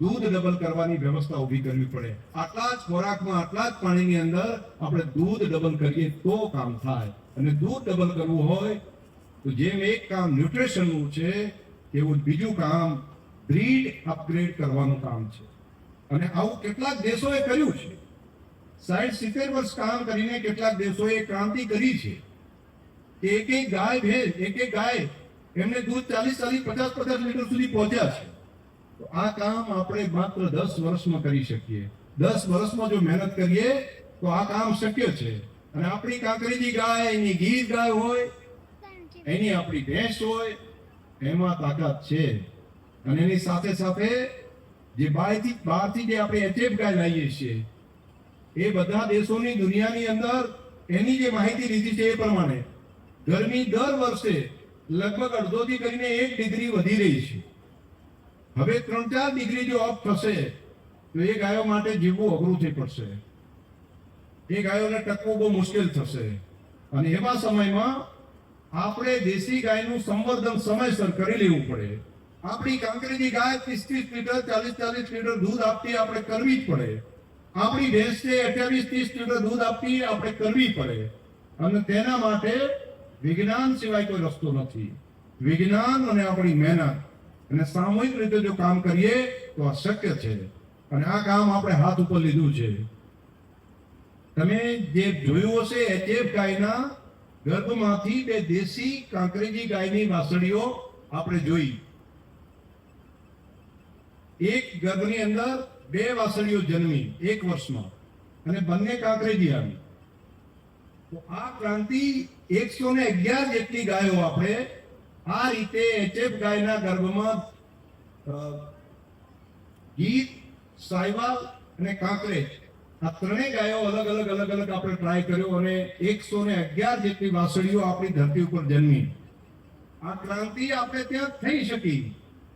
દૂધ ડબલ કરવાની વ્યવસ્થા ઊભી કરવી પડે. આટલા જ ખોરાકમાં, આટલા જ પાણીની અંદર આપણે દૂધ ડબલ કરીએ તો કામ થાય. અને દૂધ ડબલ કરવું હોય તો જેમ એક કામ ન્યુટ્રિશનનું છે એવું બીજું કામ બ્રીડ અપગ્રેડ કરવાનું કામ છે. અને આવું કેટલાક દેશોએ કર્યું છે. સાઠ સિત્તેર વર્ષ કામ કરીને કેટલાક દેશોએ ક્રાંતિ કરી છે. કે એક એક ગાય ભેજ એક એક ગાય એમને દૂધ ચાલીસ ચાલીસ પચાસ પચાસ લીટર સુધી પહોંચ્યા છે. આ કામ આપણે માત્ર દસ વર્ષમાં કરી શકીએ. દસ વર્ષમાં જો મહેનત કરીએ, તો આ કામ શક્ય છે. અને આપણી કાંકરેજી ગાય, એની ગીર ગાય હોય, એની આપણી ભેંસ હોય, એમાં તાકાત છે. અને એની સાથે સાથે જે બહારથી બહારથી જે આપણે એચએફ ગાય લાવીએ છીએ, એ બધા દેશોની દુનિયાની અંદર એની જે માહિતી લીધી છે એ પ્રમાણે, ગરમી દર વર્ષે લગભગ અડધોથી કરીને એક ડિગ્રી વધી રહી છે. હવે ત્રણ ચાર ડિગ્રી જો અપ થશે, તો એ ગાયો માટે જીવવું અઘરું થઈ પડશે. એ ગાયોને ટકવું બહુ મુશ્કેલ થશે. અને એવા સમયમાં આપણે દેશી ગાયનું સંવર્ધન સમયસર કરી લેવું પડે. આપણી કાંકરેજી ગાય ત્રીસ ત્રીસ લીટર ચાલીસ ચાલીસ લીટર દૂધ આપતી આપણે કરવી જ પડે. આપણી ભેંસ છે અઠ્યાવીસ ત્રીસ લીટર દૂધ આપતી આપણે કરવી પડે. અને તેના માટે વિજ્ઞાન સિવાય કોઈ રસ્તો નથી. વિજ્ઞાન અને આપણી મહેનત. અને સામૂહિક રીતે જો કામ કરીએ તો આ શક્ય છે. અને આ કામ આપણે હાથ ઉપર લીધું છે. તમે જે જોયું હશે, એચએફ ગાયના ગર્ભમાંથી બે દેશી કાંકરેજી ગાયની વાસળીઓ આપણે જોઈ. એક ગર્ભની અંદર બે વાસળીઓ જન્મી એક વર્ષમાં અને બંને કાંકરેજી આવી. તો આ ક્રાંતિ એકસો ને અગિયાર જેટલી ગાયો આપણે આ રીતે એચએફ ગાયના ગર્ભમાં ગીત, સાયવાલ અને કાંકરેજ, આ ત્રણેય ગાયો અલગ અલગ અલગ અલગ આપણે ટ્રાય કર્યો અને એકસો ને અગિયાર જેટલી વાસળીઓ આપણી ધરતી ઉપર જન્મી. આ ક્રાંતિ આપણે ત્યાં થઈ શકી.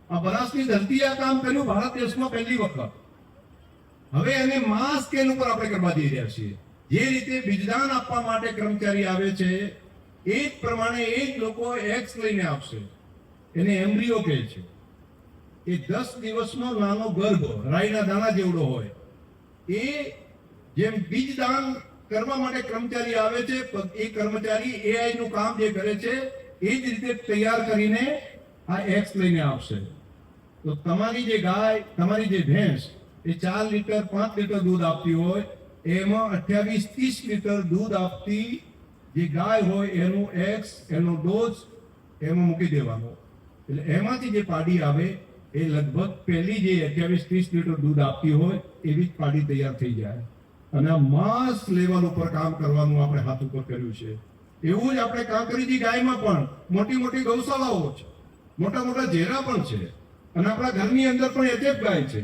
આ બનાસની ધરતી આ કામ કર્યું ભારત દેશમાં પહેલી વખત. હવે એને માસ સ્કેલ ઉપર આપણે કરવા જઈ રહ્યા છીએ. જે રીતે બીજદાન આપવા માટે કર્મચારી આવે છે એ જ પ્રમાણે એ જ લોકો એક્સ લઈને આપશે. એને એમ્બ્રિયો કહે છે. એ દસ દિવસનો નાનો ગર્ભ, રાઈના દાણા જેવડો હોય. એ જેમ બીજદાન કરવા માટે કર્મચારી આવે છે એ કર્મચારી એઆઈ નું કામ જે કરે છે, એ જ રીતે તૈયાર કરીને આ એક્સ લઈને આવશે તો તમારી જે ગાય, તમારી જે ભેંસ, એ ચાર લીટર, પાંચ લીટર દૂધ આપતી હોય, એમાં અઠ્યાવીસ, ત્રીસ લીટર દૂધ આપતી જે ગાય હોય એનું એક્સ એનો ડોઝ એમાં મૂકી દેવાનો. એટલે એમાંથી જે પાડી આવે, એ લગભગ પહેલી જે અઠ્યાવીસ ત્રીસ લીટર દૂધ આપતી હોય, એવી જ પાડી તૈયાર થઈ જાય. અને આ માસ લેવલ ઉપર કામ કરવાનું આપણે હાથ ઉપર કર્યું છે. એવું જ આપણે કાંકરીજી ગાયમાં પણ. મોટી મોટી ગૌશાળાઓ છે મોટા મોટા ઝેરા પણ છે. અને આપણા ઘરની અંદર પણ એચએફ ગાય છે.